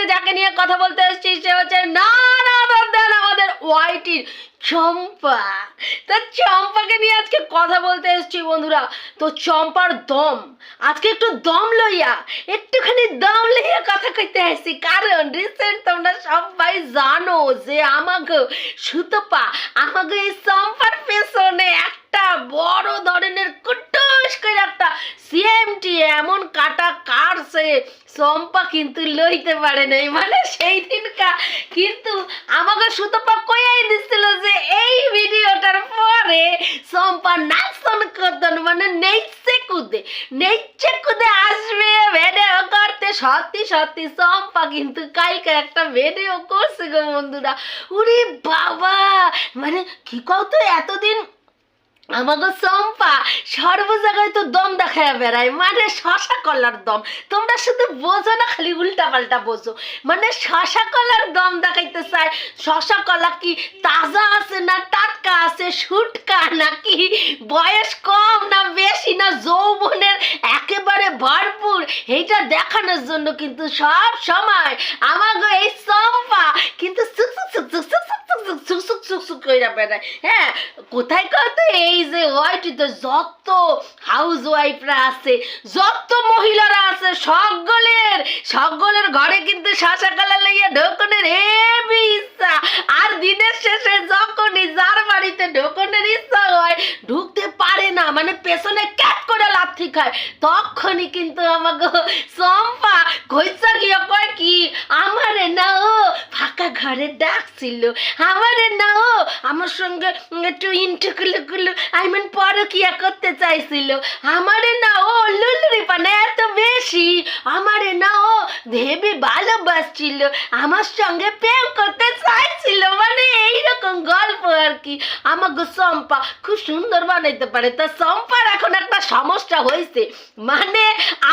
আজকে যাকে নিয়ে কথা বলতে এসেছি, সে হচ্ছে না আমাদের ওয়াইটির চম্পা। তো চম্পাকে নিয়ে আজকে কথা বলতে এসেছি বন্ধুরা। তো চম্পার দম, আজকে একটু দম লইয়া, একটুখানি দম লইয়া কথা কইতে আসছি। কারণ রিসেন্ট তোমরা সবাই জানো যে আমাকে সুতপা আমাকে এই চম্পার পেছনে একটা বড় ধরনের কুটুস করে একটা সিএমটি এমন কাটা কাটছে চম্পা কিন্তু লইতে পারে নাই। মানে সেই দিনকা কিন্তু আমাকে সুতপা কইয়াই দিছিল যে এই ভিডিওটার পরে চম্পা নাচন করতন মানে নেইচে কুদে নেইচে কুদে আসবে ভিডিও করতে। সত্যি সত্যি, চম্পা কিন্তু কালকে একটা ভিডিও করছে গো বন্ধুরা। উরে বাবা! মানে কি কত এতদিন আমাকে চম্পা সর্ব জায়গায় তো দম দেখায় বেড়ায়। মানে শশা কলার দম। তোমরা শুধু বোঝো না, খালি উল্টা পাল্টা বোঝো। মানে শশা কলার দম দেখাইতে চায়। শশা কলা কি তাজা আছে না টাটকা আছে শুটকা নাকি? বয়স কম না বেশি না যৌবনের একেবারে ভরপুর? এইটা দেখানোর জন্য কিন্তু সব সময় আমাকে এই চম্পা কিন্তু সুক সুক সুক হ্যাঁ, ঘরে কিন্তু কালা ঢোকনের ইচ্ছা আর দিনের শেষে যখনই যার বাড়িতে ঢোকনের ইচ্ছা হয়, ঢুকতে পারে না মানে পেছনে ক্যাট করে লাথি খায়, তখনই কিন্তু আমাকে চম্পা ঘইচা গিয়ে কয় কি, আমারে না ও ফাঁকা ঘরে ডাকছিল আমারে না ও আমার সঙ্গে একটু ইন্টুকুলু কুলু আই মিন পরকিয়া করতে চাইছিল। আমারে না ও লুলুরি পানে এত বেশি। আমারে না ও ভেবে ভালোবাসছিল। আমার সঙ্গে প্রেম করতে চাইছিল। মানে এইরকম গল্প আর কি। আমাকে চম্পা খুব সুন্দর বানাইতে পারে। তা চম্পার এখন একটা সমস্যা হয়েছে মানে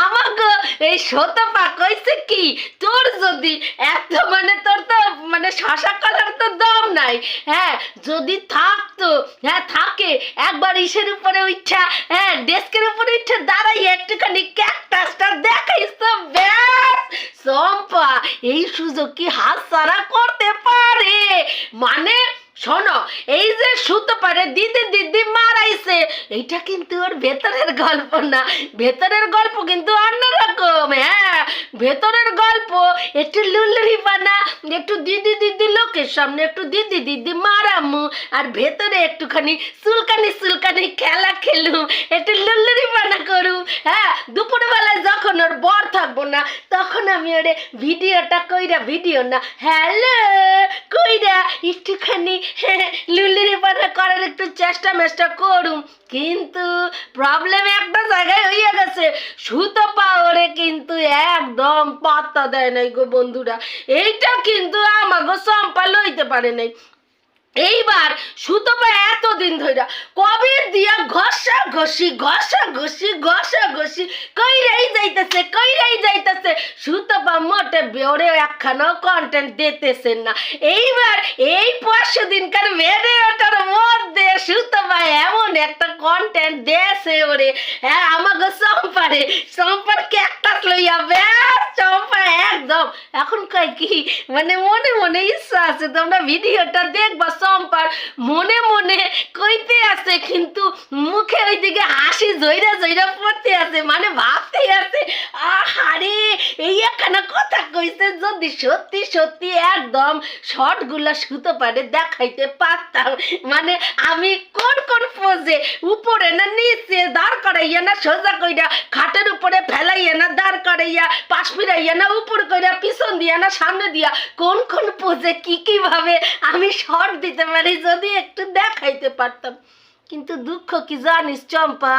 আমাকে এই শতপা কইছে কি, তোর যদি এত মানে তোর তো মানে শশা কালার তো দম নাই। হ্যাঁ যদি থাকতো হ্যাঁ থাকে, একবার ইসের উপরে উঠা হ্যাঁ ডেস্কের উপরে উঠছে দাঁড়াই, একটুখানি ক্যাকটাসটা দেখাইস তো ব্যাস। চম্পা, এই সুযোগ কি হাত সারা করতে পারে? মানে শোনো, এই যে শুতে পারে দিদি দিদি মারাইছে এটা কিন্তু ওর ভেতরের গল্প না। ভেতরের গল্প কিন্তু অন্যরকম হ্যাঁ। ভেতরের গল্প, একটু লুলুরি বানা, একটু দিদি দিদি লোকের সামনে একটু দিদি দিদি মারামু, আর ভেতরে একটুখানি সুলকানি সুলকানি খেলা খেলুম একটু লুলুরি বানা করু হ্যাঁ। দুপুরবেলায় যখন ওর বর থাকব না, তখন আমি ওরে ভিডিওটা কইরা, ভিডিও না, হ্যালো, কইরা একটুখানি লুলুরি পাতা করার একটু চেষ্টা মেষ্টা করুম। কিন্তু প্রবলেম একটা জায়গায় হইয়া গেছে। সুতো পাওয়ারে কিন্তু একদম পাত্তা দেয় নাই গো বন্ধুরা। এইটা কিন্তু আমাকে সম্পা লইতে পারে নাই। এইবার সুতপা এতদিন ধইরা কবে দিয়া ঘষা ঘষি ঘষা ঘষি ঘষা ঘষি, কইরাই যাইতেছে কইরাই যাইতেছে। সুতপা মোটে বেওরে একখানাও কন্টেন্ট দিতেছেন না। এইবার এই পরশু দিনকার ভিডিওটার মধ্যে সুতপা এমন একটা কন্টেন্ট দেছে ওরে। হ্যাঁ আমাকে সম্পারে সম্পার ক্যাকটাস লইয়া ব্যাস, চম্পা একদম। এখন কয় কি? মানে মনে মনে ইচ্ছা আছে তোমরা ভিডিওটা দেখবা চম্পার মনে মনে কইতে আছে, কিন্তু মুখে ওইদিকে হাসি জইরা জইরা পড়তে আছে মানে ভাবতে আছে, আহারে, এই একখানা কথা কইছে, যদি সত্যি সত্যি একদম শর্টগুলা সুতো পারে দেখাইতে পারতাম মানে আমি কোন কোন পোজে, উপরে না নিচে দাঁড় করাইয়া না সোজা কইরা, খাটের উপরে ফেলাইয়া না দাঁড় করাইয়া, পাশ ফিরাইয়া না উপর কইরা, পিছন দিয়া না, সামনে দিয়া কোন কোন পোজে কি কি ভাবে আমি শর্ট দিতে পারি যদি একটু দেখাইতে পারতাম। কিন্তু দুঃখ কি জানিস চম্পা?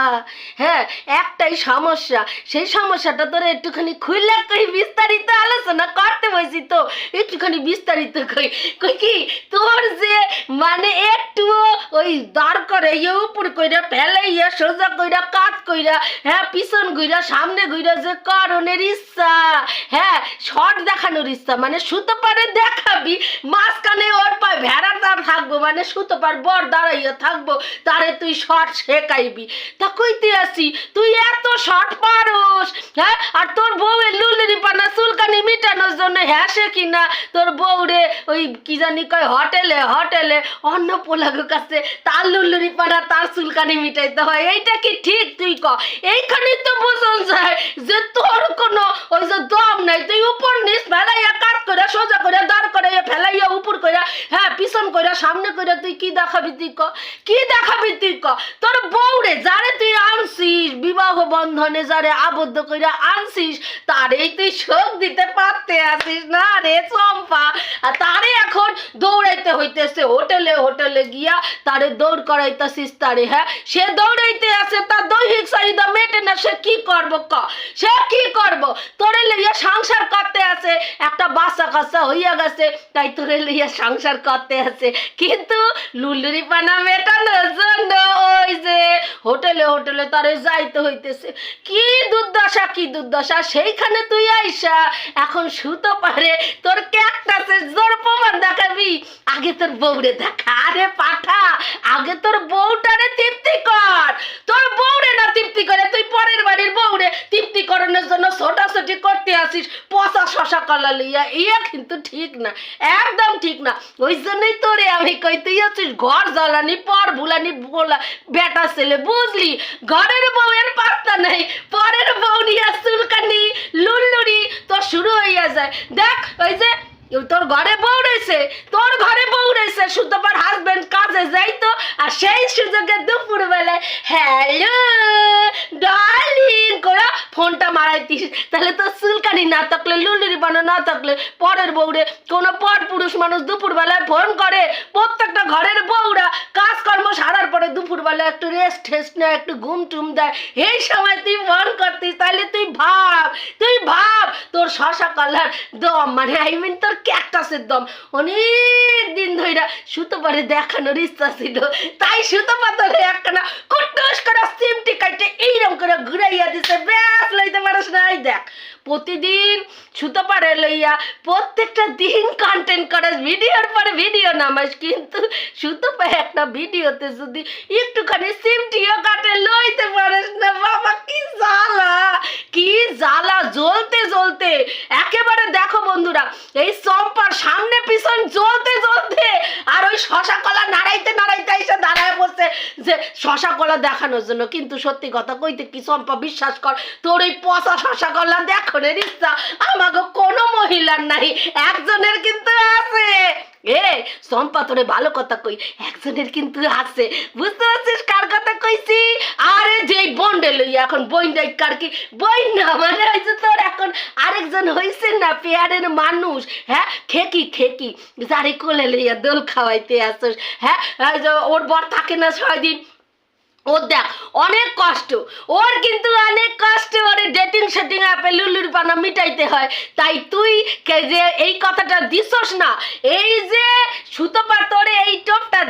হ্যাঁ একটাই সমস্যা। সেই সমস্যাটা তোরা একটুখানি খুললে কই বিস্তারিত আলোচনা করতে বসি তো। একটুখানি বিস্তারিত কই। কই কি? তোর যে মানে একটু ওই দাঁড় করে ইয়ে উপর কইরা ফেলে ইয়ে সোজা কইরা, কাত কইরা হ্যাঁ পিছন ঘুইরা সামনে ঘুইরা যে করণের ইচ্ছা হ্যাঁ শর্ট দেখানোর ইচ্ছা মানে সুতো পারে দেখাবি, মাঝখানে ওর পায়ে ভেড়া দাঁড় থাকব মানে সুতো পার বর দাঁড়াইয়া থাকব, তারে তুই শর্ট শেখাইবি। তা কইতে আসি, তুই এত শর্ট পারোস হ্যাঁ? আর তোর বউয়ের লুলুরি পানা চুলকানি মিটা মেটানোর জন্য হ্যাসে কিনা? তোর বউরে ওই কি জানি কয় হোটেলে হোটেলে অন্য পোলাগো কাছে তার লুল্লুরি পানা, তার চুলকানি মিটাইতে হয়। এইটা কি ঠিক তুই ক? এইখানেই তো বোঝন যায় যে তোর কোনো ওই যে দম নাই, তুই উপর নিস ফেলাইয়া কাট করে সোজা করে দাঁড় করে ফেলাইয়া উপর করে হ্যাঁ পিছন করে সামনে করে তুই কি দেখাবি তুই ক? কি দেখাবি তুই ক? তোর বউরে যারে তুই আনছিস, বিবাহ বন্ধনে যারে আবদ্ধ করে আনছিস, তারেই তুই শোক দিতে পারতে আসিস না রে চম্পা। আর তারে এখন দৌড়াইতে হইতেছে, হোটেলে হোটেলে গিয়া তারে দৌড় করাইতেছিস তারে হ্যাঁ? সে দৌড়াইতে আছে, তার দৈহিক চাহিদা মেটে না, সে কি করব ক? সে কি করব? তোরে লইয়া সংসার করতে আছে, একটা বাচ্চা কাচ্চা হইয়া গেছে, তাই তোরে লইয়া সংসার করতে আছে। কিন্তু লুলুরি পানা মেটানোর জন্য ওই যে হোটেলে হোটেলে তারে যাইতে হইতেছে। কি দুর্দশা কি দুর্দশা, সেইখানে তুই আইসা, এখন সুতো পারে তোর ক্যাকটাসের জোর প্রমাণ দেখাবি। আগে তোর বউরে দেখা। আরে পাঠা, আগে তোর বউটারে তৃপ্তি কর। তোর বউরে না তৃপ্তি করে, তুই পরের বাড়ির বউরে তৃপ্তি করানোর জন্য ছোটাছুটি করতে আসিস। শশা কলা লইয়া, ইয়া কিন্তু ঠিক না, একদম ঠিক না। ওই জন্যই তোরে আমি কই, তুই হচ্ছিস ঘর জ্বালানি, পর ভুলানি, বলা, বেটা ছেলে, বুঝলি? ঘরের বউয়ের পাত্তা নেই, পরের বউ নিয়ে চুলকানি, লুল্লুরি, তো শুরু হইয়া যায়। দেখ, ওই যে তোর ঘরে বউ রয়েছে, তোর ঘরে বউ রয়েছে, সুতপার হাজবেন্ড কাজে যাইতো, আর সেই সুযোগে দুপুর বেলায় হ্যালো ফোনটা মারাইতিস, তাহলে তো চুলকানি না থাকলে, লুলুরি বানো না থাকলে, পরের বউরে কোনো পর পুরুষ মানুষ দুপুর বেলায় ফোন করে। প্রত্যেকটা ঘরের বউরা কাজকর্ম সারার পরে দুপুর বেলায় একটু রেস্ট ঠেস্ট নেয়, একটু ঘুম টুম দেয়। এই সময় তুই ফোন করতিস, তাহলে তুই ভাব তুই ভাব, তোর শশা কলার দম মানে আই মিন তোর ক্যাকটাসের দম। অনেক দিন ধইরা সুতো পারে দেখানোর ইচ্ছা ছিল। তাই সুতো পাতলে একখানা কুটুস করে সিমটি কাটে এইরকম করে ঘুরাইয়া দিছে। ব্যাস লইতে পারস নাই দেখ প্রতিদিন সুতো পারে লইয়া প্রত্যেকটা দিন কন্টেন্ট করাস ভিডিওর পরে ভিডিও নামাস, কিন্তু সুতো পায়ে একটা ভিডিওতে যদি একটুখানি সিমটিও কাটে, লইতে পারিস না। বাবা, কি জ্বালা কি জ্বালা, জ্বলতে জ্বলতে। একেবারে দেখো বন্ধুরা, এই চম্পার সামনে পিছন জ্বলতে জ্বলতে আর ওই শশা কলা নাড়াইতে নাড়াইতে যে শশা কলা দেখানোর জন্য। কিন্তু সত্যি কথা কইতে কি চম্পা, বিশ্বাস কর, তোর ওই পচা শশা কলা দেখো রে রিস্তা আমাকে কোনো মহিলার নাই, একজনের কিন্তু আছে। এ ভালো কথা কই, একজনের কিন্তু আছে। বুঝতে পারছিস কার কথা কইছি? আরে বন্ডে লই, এখন বইন্ডাই কার কি? বই না মানে হয়েছে তোর এখন আরেকজন না পেয়ারের মানুষ। হ্যাঁ খেকি খেকি। যারে কোলে লইয়া দোল খাওয়াইতে আসছ হ্যাঁ ওর বর থাকে না ছয় দিন ওর দেখ, অনেক কষ্ট। ওর কিন্তু অনেক কষ্ট, ওর ডেটিং সেটিং অ্যাপে লুলুর পানা মিটাইতে হয়। তাই তুই যে এই কথাটা না, এই যে এই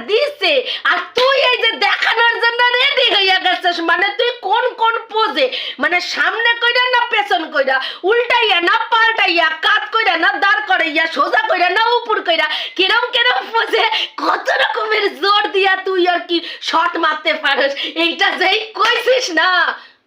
দিছে, আর তুই এই যে দেখানোর জন্য রেডি হইয়া গেছিস মানে তুই কোন কোন পোজে মানে সামনে কইরা না পেছন কইরা? উল্টাইয়া না পাল্টাইয়া, কাত কইরা না দাঁড় করাইয়া, সোজা কইরা না উপর কইরা, কিরম কিরম পোজে কত জোর দিয়া তুই আর কি শট মারতে পারিস এইটা যেই কইছিস না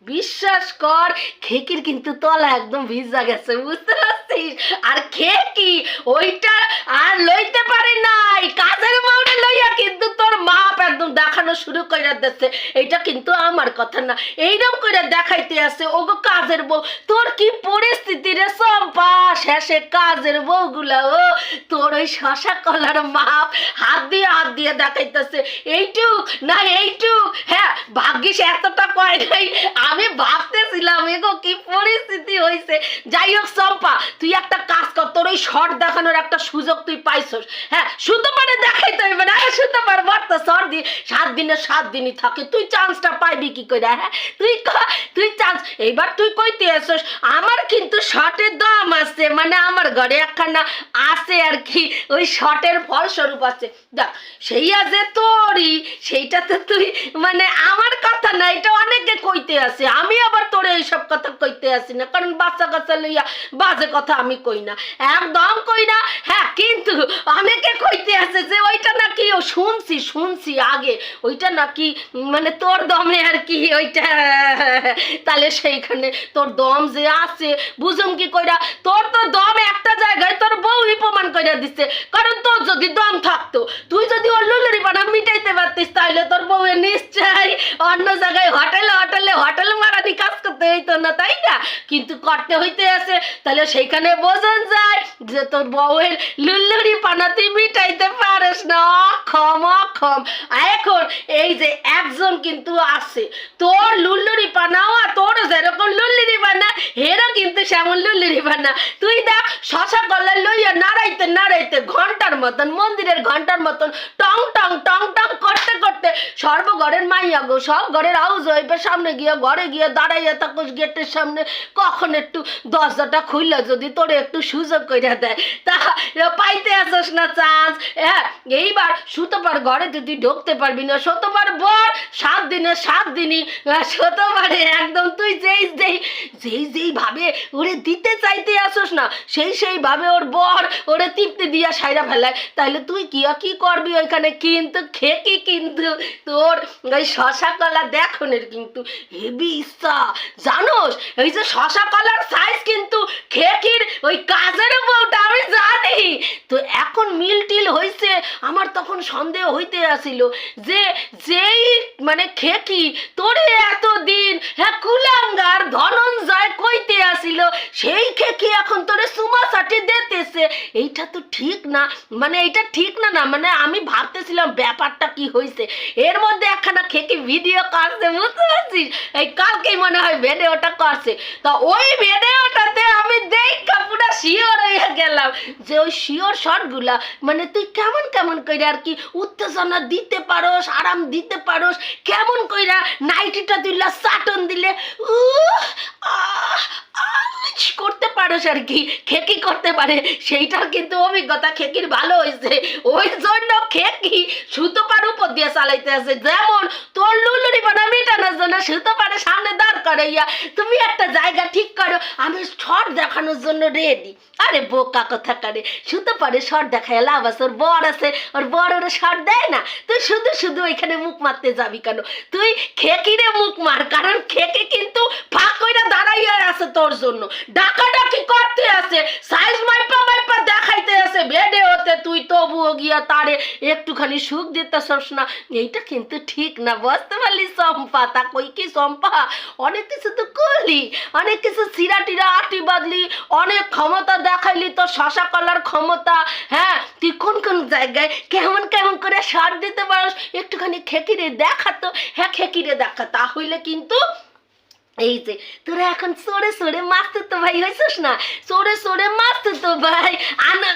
বিশ্বাস কর, খেকির কিন্তু তলা একদম ভিজা গেছে, বুঝতে পারছিস? আর খেকি, ওইটা আর লইতে পারে নাই। কাজের মাউরে লইয়া কিন্তু তোর মাপ একদম দেখানো শুরু করে দিচ্ছে এইটা কিন্তু আমার কথা না। এইরকম করে দেখাইতে আছে, ওগো কাজের বউ, তোর কি পরিস্থিতি রে সম্পা শেষে কাজের বউগুলা, ও, তোর ওই শশা কলার মাপ হাত দিয়ে হাত দিয়ে দেখাইতেছে। এইটুক না এইটুক? হ্যাঁ ভাগ্যিস এতটা কয় নাই আমি ভাবতেছিলাম, এগো, কি পরিস্থিতি হয়েছে যাই হোক, চম্পা, তুই একটা কাজ কর, তোর ওই শর্ট দেখানোর একটা সুযোগ তুই পাইছস। হ্যাঁ শুধু পারে দেখাইতে হইবে না শুধু পার বর্তা সর দি। সাত দিনে সাত দিনই থাকে। তুই চান্সটা পাইবি কি করে হ্যাঁ? তুই তুই চান্স এইবার তুই কইতে আসস, আমার কিন্তু শর্টের দাম আছে। মানে আমার ঘরে একখানা আছে আর কি, ওই শর্টের ফলস্বরূপ আছে। দেখ সেই আছে তোরই সেইটা তো তুই মানে আমার কথা না, এটা অনেকে কইতে আছে আমি আবার তোরে এইসব কথা কইতে আসি না, কারণ বাচ্চা কাচ্চা লইয়া বাজে কথা আমি কই না। একদম কই না? হ্যাঁ কিন্তু অনেকে কইতে আছে যে ওইটা নাকি, ও শুনছি শুনছি আগে, ওইটা নাকি মানে তোর দমে আর কি, ওইটা, তাহলে সেইখানে তোর দম যে আছে, বুঝুম কি কইরা, তোর তো দম একটা জায়গায় তোর বউই প্রমাণ করে দিচ্ছে কারণ তোর যদি দম থাকতো, তুই যদি ওর লুলুরি পানা মিটাইতে পারতিস, তাহলে তোর বউয়ের নিশ্চয় অন্য জায়গায় হোটেলে করতে হইতো না, তাই না? কিন্তু করতে হইতে আছে। তাহলে সেইখানে বোঝান যায় যে তোর বউয়ের লুল্লুরি পানা তুই মিটাইতে পারিস না। অক্ষম অক্ষম। এখন এই যে একজন কিন্তু আছে, তোর লুল্লুরি পানাও আর তোর যেরকম লুল্লুরি পানা, হেরও কিন্তু সেমন লুল্লুরি পানা। তুই দেখ, শশা গলায় লইয়া নাড়াইতে নাড়াইতে ঘণ্টার মতন, মন্দিরের ঘণ্টার মতন টং টং টং টং করতে করতে সর্বঘরের মাইয়া গো, সব ঘরের হাউস ওয়াইফের সামনে গিয়ে, ঘরে গিয়ে দাঁড়াইয়া থাকোস গেটের সামনে। কখন একটু দরজাটা খুললে যদি তোরে একটু সুযোগ করে দেয়। তা পাইতে আসস না চান্স হ্যাঁ এইবার সুতোবার ঘরে যদি ঢুকতে পারবি না শতবার বর সাত দিনে সাত দিনই শতবারে একদম তুই যেই যেই যেই যেই ভাবে ওরে দিতে চাইতে আসস না, সেই সেই ভাবে ওর বর ওরে তৃপ্তি দিয়া সাইরা ফেলায়। তাহলে তুই কি কি করবি ওইখানে? কিন্তু খেকি কিন্তু? তোর ওই শশা কলা কিন্তু। ইচ্ছা। জানোস? এই যে শশা কলার সাইজ কিন্তু খেকির ওই কাজের বউটা, আমি জানি। তো এখন মিল টিল হইছে, আমার তখন সন্দেহ হইতে আসিল যে যেই মানে খেকি তোরে এতদিন হ্যাঁ কুলাঙ্গার ধনঞ্জয় আসিল, সেই খেকি এখন তোরে সুমা সাটি দিতেছে। এইটা তো ঠিক না মানে এইটা ঠিক না না মানে আমি ভাবতেছিলাম ব্যাপারটা কি হয়েছে এর মধ্যে একখানা খেকি ভিডিও করছে, বুঝতে পারছিস? এই কালকেই মনে হয় ভিডিওটা করছে। তা ওই ভিডিওটাতে আমি দেখা পুরো শিওর হয়ে গেলাম যে ওই শিওর শটগুলা মানে তুই কেমন কেমন কইরা আর কি উত্তেজনা দিতে পারোস, আরাম দিতে পারোস, কেমন কইরা নাইটিটা দিলা সাটন দিলে আউচ পারোস আর কি খেকি করতে পারে সেইটার কিন্তু অভিজ্ঞতা। খেকির ভালো হয়েছে ওই জন্য খেকি সুতো পার উপর দিয়ে চালাইতে আছে। যেমন তোর লুলুরি বানা মেটানোর জন্য সুতো পারে সামনে দাঁড় করাইয়া তুমি একটা জায়গা ঠিক করো, আমি শর্ট দেখানোর জন্য রেডি আরে বোকা কথা করে সুতো পারে শর্ট দেখায় লাভ আছে, ওর বর আছে, ওর বর ওর শর্ট দেয় না। তুই শুধু শুধু ওইখানে মুখ মারতে যাবি কেন? তুই খেকিরে মুখ মার, কারণ খেকে কিন্তু ফাঁক কইরা দাঁড়াইয়া আছে তোর জন্য। ডাকাডাকি করতে আছে সাইজ মাইপা মাইপা দেখাইতে আছে, বেডে হতে তুই তবুও গিয়া তারে একটুখানি সুখ দিতেছস না। এইটা কিন্তু ঠিক না, বুঝতে পারলি সম্পা তা কই কি সম্পা অনেক কিছু তো করলি, অনেক কিছু সিরা টিরা আটি বাদলি অনেক ক্ষমতা দেখাইলি তোর শশা কলার ক্ষমতা হ্যাঁ? তুই কোন কোন জায়গায় কেমন কেমন করে সার দিতে পারস? একটুখানি খেকিরে দেখাতো হ্যাঁ খেকিরে দেখা। তাহলে কিন্তু এই যে, তোরা এখন সরে সরে মারতো তো ভাই হয়েছিস না? সরে সরে মারতো তো ভাই। আনা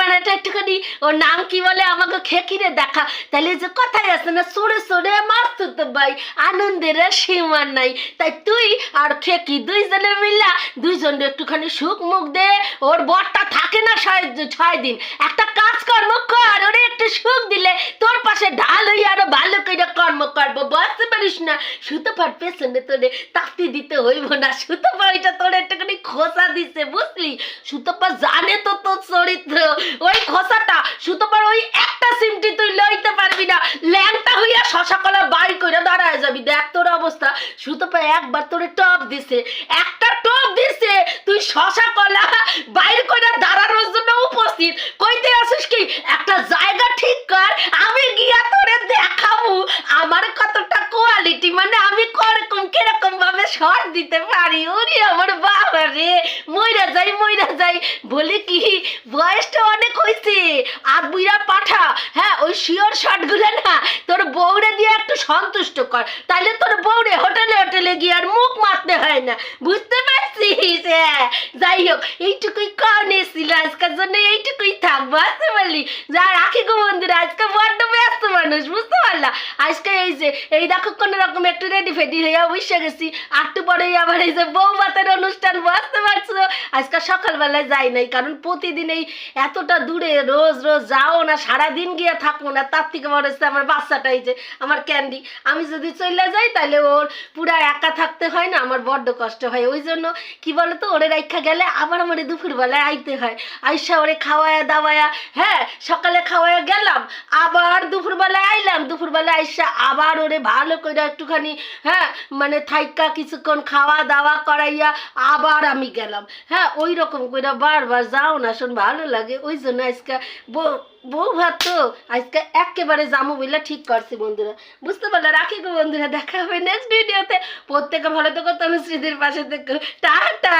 বানাটা একটুখানি, ওর নাম কি বলে আমাকে খেকিরে দেখা? তাহলে যে কথাই আছে না, সরে সরে মাস্ত তো ভাই, আনন্দের সীমা নাই। তাই তুই আর খেকি দুইজনে মিলা দুইজন একটুখানি সুখ মুখ দে, ওর বরটা থাকে না ছয় ছয় দিন। একটা কাজকর্ম কর, ওরে একটু সুখ দিলে তোর পাশে ঢাল হই আরও ভালো করে কর্ম করব। বুঝতে পারিস না, সুতো পার পেছনে তোরে তাকতি দিতে হইব না। সুতো পাইটা তোর একটুখানি খোসা দিছে, বুঝলি? সুতপা জানে তো তোর চরিত্র। ওই খোসাটা সুতপার ওই একটা সিমটি তুই লইতে পারবি না। ল্যাংটা হইয়া শশা কলা বাড়ি করে দাঁড়ায় যাবি। দেখ তোর অবস্থা। সুতপা একবার তোর টপ দিছে। একটা টপ দিছে। তুই শশা কলা বাইর করে দাঁড়ানোর জন্য উপস্থিত। কইতে আসিস কি? একটা জায়গা ঠিক কর আমি গিয়া তোরে দেখাবো আমার কতটা কোয়ালিটি মানে আমি করকম কীরকম ভাবে শর্ট দিতে পারি ওরে আমার বাবা রে মইরা যাই মইরা যাই বলি কি? বয়সটা অনেক হয়েছে আর বুইরা পাঠা হ্যাঁ ওই শিওর শটগুলো না, তোর বউরে দিয়ে একটু সন্তুষ্ট কর। তাইলে তোর বউরে হোটেলে হোটেলে গিয়ে আর মুখ মারতে হয় না। বুঝতে পারছিস? হ্যাঁ যাই হোক, এইটুকুই কারণে ছিল, আজকের জন্য এইটুকুই থাকব। পারলি যা রাখি গো বন্ধুরা, আজকে বড্ড ব্যস্ত মানুষ, বুঝতে পারলা? আজকে এই যে, এই দেখো কোনো রকম একটু রেডি ফেডি হয়ে বসে গেছি। একটু পরেই আবার এই যে বউ ভাতের অনুষ্ঠান, বুঝতে পারছ? আজকে সকালবেলায় যাই নাই, কারণ প্রতিদিন এই এতটা দূরে রোজ রোজ যাও না, সারাদিন গিয়ে থাকব না। তার থেকে বড় হচ্ছে আমার বাচ্চাটা, এই যে, আমার ক্যান্ডি। আমি যদি চলে যাই তাহলে ওর পুরা একা থাকতে হয় না, আমার বড্ড কষ্ট হয়। ওই জন্য, কি বলতো, ওরে রাইখা গেলে আবার আমার দুপুরবেলায় আইতে হয়। আইসা ওরে খাওয়ায়া দাওয়ায়া হ্যাঁ? সকালে খাওয়ায়া গেলাম, আবার দুপুরবেলায় আইলাম, দুপুরবেলায় আইসা আবার ওরে ভালো করে একটুখানি হ্যাঁ মানে থাইকা কিছুক্ষণ খাওয়া দাওয়া করাইয়া আবার আমি গেলাম। হ্যাঁ ওই রকম করে বারবার যাও না, শোন, ভালো লাগে। ওই জন্য আজকে বউ ভাত তো আজকে একেবারে জামু বইলা ঠিক করছি বন্ধুরা। বুঝতে পারলে রাখি গো বন্ধুরা, দেখা হবে নেক্সট ভিডিওতে প্রত্যেকে ভালো থেকো, তনুশ্রীদের পাশে থেকো। টাটা!